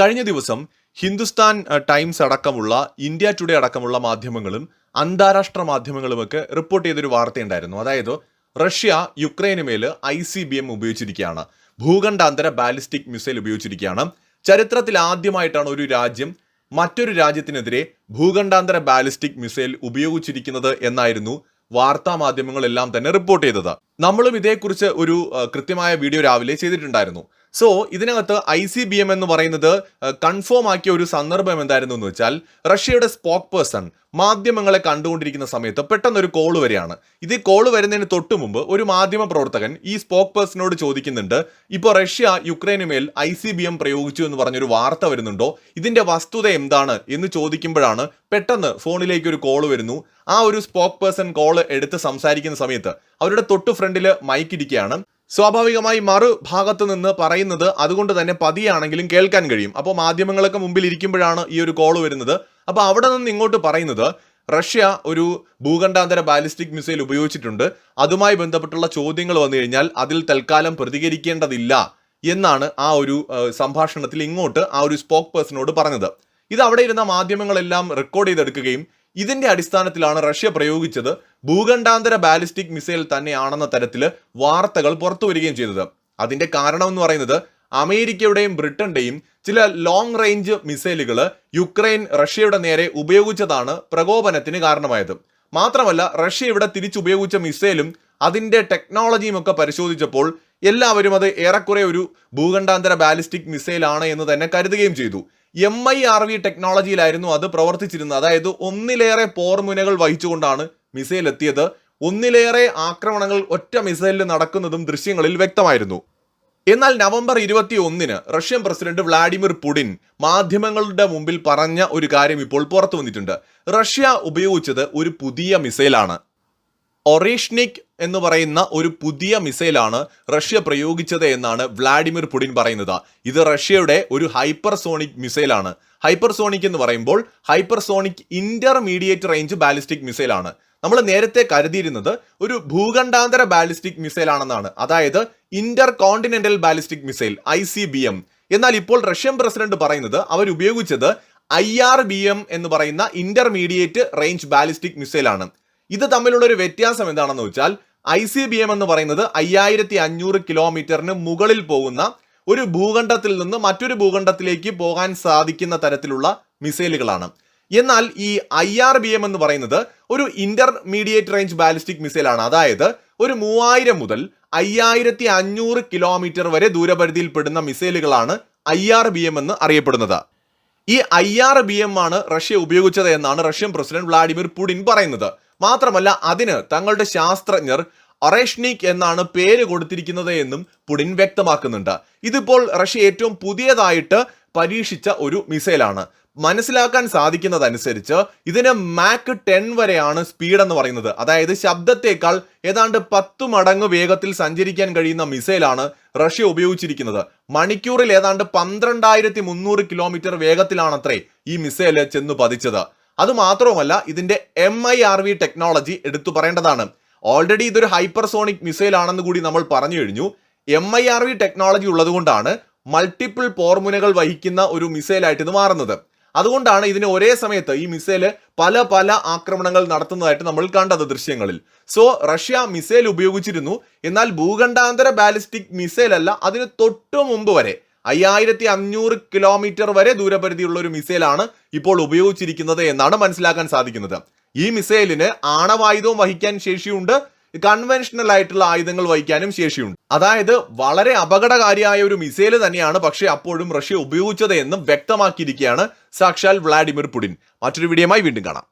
കഴിഞ്ഞ ദിവസം ഹിന്ദുസ്ഥാൻ ടൈംസ് അടക്കമുള്ള ഇന്ത്യ ടുഡേ അടക്കമുള്ള മാധ്യമങ്ങളും അന്താരാഷ്ട്ര മാധ്യമങ്ങളുമൊക്കെ റിപ്പോർട്ട് ചെയ്തൊരു വാർത്തയുണ്ടായിരുന്നു. അതായത് റഷ്യ യുക്രൈന് മേൽ ഐ സി ബി എം ഉപയോഗിച്ചിരിക്കുകയാണ്. ഭൂഖണ്ഡാന്തര ബാലിസ്റ്റിക് മിസൈൽ ഉപയോഗിച്ചിരിക്കുകയാണ്. ചരിത്രത്തിൽ ആദ്യമായിട്ടാണ് ഒരു രാജ്യം മറ്റൊരു രാജ്യത്തിനെതിരെ ഭൂഖണ്ഡാന്തര ബാലിസ്റ്റിക് മിസൈൽ ഉപയോഗിച്ചിരിക്കുന്നത് എന്നായിരുന്നു വാർത്താ മാധ്യമങ്ങളെല്ലാം തന്നെ റിപ്പോർട്ട് ചെയ്തത്. നമ്മളും ഇതേക്കുറിച്ച് ഒരു കൃത്യമായ വീഡിയോ രാവിലെ ചെയ്തിട്ടുണ്ടായിരുന്നു. സോ ഇതിനകത്ത് ഐ സി ബി എം എന്ന് പറയുന്നത് കൺഫേം ആക്കിയ ഒരു സന്ദർഭം എന്തായിരുന്നു എന്ന് വെച്ചാൽ റഷ്യയുടെ സ്പോക്ക് പേഴ്സൺ മാധ്യമങ്ങളെ കണ്ടുകൊണ്ടിരിക്കുന്ന സമയത്ത് പെട്ടെന്ന് ഒരു കോൾ വരികയാണ്. ഇത് കോൾ വരുന്നതിന് തൊട്ട് മുമ്പ് ഒരു മാധ്യമ പ്രവർത്തകൻ ഈ സ്പോക്ക് പേഴ്സണോട് ചോദിക്കുന്നുണ്ട് ഇപ്പോൾ റഷ്യ യുക്രൈന് മേൽ ഐ സി ബി എം പ്രയോഗിച്ചു എന്ന് പറഞ്ഞൊരു വാർത്ത വരുന്നുണ്ടോ? ഇതിന്റെ വസ്തുത എന്താണ്? എന്ന് ചോദിക്കുമ്പോഴാണ് പെട്ടെന്ന് ഫോണിലേക്ക് ഒരു കോൾ വരുന്നു. ആ ഒരു സ്പോക്ക് പേഴ്സൺ കോൾ എടുത്ത് സംസാരിക്കുന്ന സമയത്ത് അവരുടെ തൊട്ടു ഫ്രണ്ടിൽ മൈക്ക് ഇരിക്കുകയാണ് സ്വാഭാവികമായി മറുഭാഗത്ത് നിന്ന് പറയുന്നത് അതുകൊണ്ട് തന്നെ പതിയാണെങ്കിലും കേൾക്കാൻ കഴിയും. അപ്പോൾ മാധ്യമങ്ങളൊക്കെ മുമ്പിൽ ഇരിക്കുമ്പോഴാണ് ഈ ഒരു കോൾ വരുന്നത്. അപ്പോൾ അവിടെ നിന്ന് ഇങ്ങോട്ട് പറയുന്നത് റഷ്യ ഒരു ഭൂഖണ്ഡാന്തര ബാലിസ്റ്റിക് മിസൈൽ ഉപയോഗിച്ചിട്ടുണ്ട്. അതുമായി ബന്ധപ്പെട്ടുള്ള ചോദ്യങ്ങൾ വന്നു കഴിഞ്ഞാൽ അതിൽ തൽക്കാലം പ്രതികരിക്കേണ്ടതില്ല എന്നാണ് ആ ഒരു സംഭാഷണത്തിൽ ഇങ്ങോട്ട് ആ ഒരു സ്പോക്ക് പേഴ്സണോട് പറഞ്ഞത്. ഇത് അവിടെ ഇരുന്ന മാധ്യമങ്ങളെല്ലാം റെക്കോർഡ് ചെയ്തെടുക്കുകയും ഇതിന്റെ അടിസ്ഥാനത്തിലാണ് റഷ്യ പ്രയോഗിച്ചത് ഭൂഖണ്ഡാന്തര ബാലിസ്റ്റിക് മിസൈൽ തന്നെയാണെന്ന തരത്തിൽ വാർത്തകൾ പുറത്തു വരികയും ചെയ്തത്. അതിന്റെ കാരണം എന്ന് പറയുന്നത് അമേരിക്കയുടെയും ബ്രിട്ടന്റെയും ചില ലോങ് റേഞ്ച് മിസൈലുകൾ യുക്രൈൻ റഷ്യയുടെ നേരെ ഉപയോഗിച്ചതാണ് പ്രകോപനത്തിന് കാരണമായത്. മാത്രമല്ല റഷ്യ ഇവിടെ തിരിച്ചുപയോഗിച്ച മിസൈലും അതിന്റെ ടെക്നോളജിയും ഒക്കെ പരിശോധിച്ചപ്പോൾ എല്ലാവരും അത് ഏറെക്കുറെ ഒരു ഭൂഖണ്ഡാന്തര ബാലിസ്റ്റിക് മിസൈലാണ് എന്ന് തന്നെ കരുതുകയും ചെയ്തു. എം ഐ ആർ വി ടെക്നോളജിയിലായിരുന്നു അത് പ്രവർത്തിച്ചിരുന്നത്. അതായത് ഒന്നിലേറെ പോർമുനകൾ വഹിച്ചുകൊണ്ടാണ് മിസൈൽ എത്തിയത് ഒന്നിലേറെ ആക്രമണങ്ങൾ ഒറ്റ മിസൈലിൽ നടക്കുന്നതും ദൃശ്യങ്ങളിൽ വ്യക്തമായിരുന്നു. എന്നാൽ നവംബർ ഇരുപത്തി ഒന്നിന് റഷ്യൻ പ്രസിഡന്റ് വ്ളാഡിമിർ പുടിൻ മാധ്യമങ്ങളുടെ മുമ്പിൽ പറഞ്ഞ ഒരു കാര്യം ഇപ്പോൾ പുറത്തു വന്നിട്ടുണ്ട്. റഷ്യ ഉപയോഗിച്ചത് ഒരു പുതിയ മിസൈലാണ്. ഒറീഷ്നിക് എന്ന് പറയുന്ന ഒരു പുതിയ മിസൈലാണ് റഷ്യ പ്രയോഗിച്ചത് എന്നാണ് വ്ളാഡിമിർ പുടിൻ പറയുന്നത്. ഇത് റഷ്യയുടെ ഒരു ഹൈപ്പർസോണിക് മിസൈലാണ്. ഹൈപ്പർസോണിക് എന്ന് പറയുമ്പോൾ ഹൈപ്പർസോണിക് ഇന്റർമീഡിയറ്റ് റേഞ്ച് ബാലിസ്റ്റിക് മിസൈലാണ്. നമ്മൾ നേരത്തെ കരുതിയിരുന്നത് ഒരു ഭൂഖണ്ഡാന്തര ബാലിസ്റ്റിക് മിസൈൽ ആണെന്നാണ് അതായത് intercontinental ballistic missile I C B M. എന്നാൽ ഇപ്പോൾ റഷ്യൻ പ്രസിഡന്റ് പറയുന്നത് അവർ ഉപയോഗിച്ചത് ഐ ആർ ബി എം എന്ന് പറയുന്ന ഇന്റർമീഡിയറ്റ് റേഞ്ച് ബാലിസ്റ്റിക് മിസൈലാണ്. ഇത് തമ്മിലുള്ള ഒരു വ്യത്യാസം എന്താണെന്ന് വെച്ചാൽ ഐ സി ബി എം എന്ന് പറയുന്നത് അയ്യായിരത്തി അഞ്ഞൂറ് കിലോമീറ്ററിന് മുകളിൽ പോകുന്ന ഒരു ഭൂഖണ്ഡത്തിൽ നിന്ന് മറ്റൊരു ഭൂഖണ്ഡത്തിലേക്ക് പോകാൻ സാധിക്കുന്ന തരത്തിലുള്ള മിസൈലുകളാണ്. എന്നാൽ ഈ ഐ ആർ ബി എം എന്ന് പറയുന്നത് ഒരു ഇന്റർമീഡിയറ്റ് റേഞ്ച് ബാലിസ്റ്റിക് മിസൈലാണ്. അതായത് ഒരു മൂവായിരം മുതൽ അയ്യായിരത്തി അഞ്ഞൂറ് കിലോമീറ്റർ വരെ ദൂരപരിധിയിൽ പെടുന്ന മിസൈലുകളാണ് ഐ ആർ ബി എം എന്ന് അറിയപ്പെടുന്നത്. ഈ ഐ ആർ ബി എം ആണ് റഷ്യ ഉപയോഗിച്ചത് എന്നാണ് റഷ്യൻ പ്രസിഡന്റ് വ്ളാഡിമിർ പുടിൻ പറയുന്നത്. മാത്രമല്ല അതിന് തങ്ങളുടെ ശാസ്ത്രജ്ഞർ അറേഷ്നിക് എന്നാണ് പേര് കൊടുത്തിരിക്കുന്നത് എന്നും പുടിൻ വ്യക്തമാക്കുന്നുണ്ട്. ഇതിപ്പോൾ റഷ്യ ഏറ്റവും പുതിയതായിട്ട് പരീക്ഷിച്ച ഒരു മിസൈലാണ്. മനസ്സിലാക്കാൻ സാധിക്കുന്നതനുസരിച്ച് ഇതിന് മാക്ക് ടെൻ വരെയാണ് സ്പീഡ് എന്ന് പറയുന്നത്. അതായത് ശബ്ദത്തേക്കാൾ ഏതാണ്ട് പത്തു മടങ്ങ് വേഗത്തിൽ സഞ്ചരിക്കാൻ കഴിയുന്ന മിസൈലാണ് റഷ്യ ഉപയോഗിച്ചിരിക്കുന്നത്. മണിക്കൂറിൽ ഏതാണ്ട് പന്ത്രണ്ടായിരത്തി മുന്നൂറ് കിലോമീറ്റർ വേഗത്തിലാണത്രേ ഈ മിസൈൽ ചെന്ന് പതിച്ചത്. അത് മാത്രവുമല്ല ഇതിന്റെ M I R V technology എടുത്തു പറയേണ്ടതാണ്. ഓൾറെഡി ഇതൊരു ഹൈപ്പർസോണിക് മിസൈൽ ആണെന്ന് കൂടി നമ്മൾ പറഞ്ഞു കഴിഞ്ഞു. M I R V technology ഉള്ളതുകൊണ്ടാണ് മൾട്ടിപ്പിൾ പോർമുനകൾ വഹിക്കുന്ന ഒരു മിസൈലായിട്ട് ഇത് മാറുന്നത്. അതുകൊണ്ടാണ് ഇതിന് ഒരേ സമയത്ത് ഈ മിസൈൽ പല പല ആക്രമണങ്ങൾ നടത്തുന്നതായിട്ട് നമ്മൾ കണ്ടത് ദൃശ്യങ്ങളിൽ. സോ റഷ്യ മിസൈൽ ഉപയോഗിച്ചിരുന്നു. എന്നാൽ ഭൂഖണ്ഡാന്തര ബാലിസ്റ്റിക് മിസൈൽ അല്ല അതിന് തൊട്ടു മുമ്പ് വരെ അയ്യായിരത്തി അഞ്ഞൂറ് കിലോമീറ്റർ വരെ ദൂരപരിധിയുള്ള ഒരു മിസൈലാണ് ഇപ്പോൾ ഉപയോഗിച്ചിരിക്കുന്നത് എന്നാണ് മനസ്സിലാക്കാൻ സാധിക്കുന്നത്. ഈ മിസൈലിന് ആണവായുധവും വഹിക്കാൻ ശേഷിയുണ്ട്. കൺവെൻഷണൽ ആയിട്ടുള്ള ആയുധങ്ങൾ വഹിക്കാനും ശേഷിയുണ്ട്. അതായത് വളരെ അപകടകാരിയായ ഒരു മിസൈൽ തന്നെയാണ് പക്ഷേ അപ്പോഴും റഷ്യ ഉപയോഗിച്ചത് എന്നും വ്യക്തമാക്കിയിരിക്കുകയാണ് സാക്ഷാൽ വ്ളാഡിമിർ പുടിൻ. മറ്റൊരു വീഡിയോയുമായി വീണ്ടും കാണാം.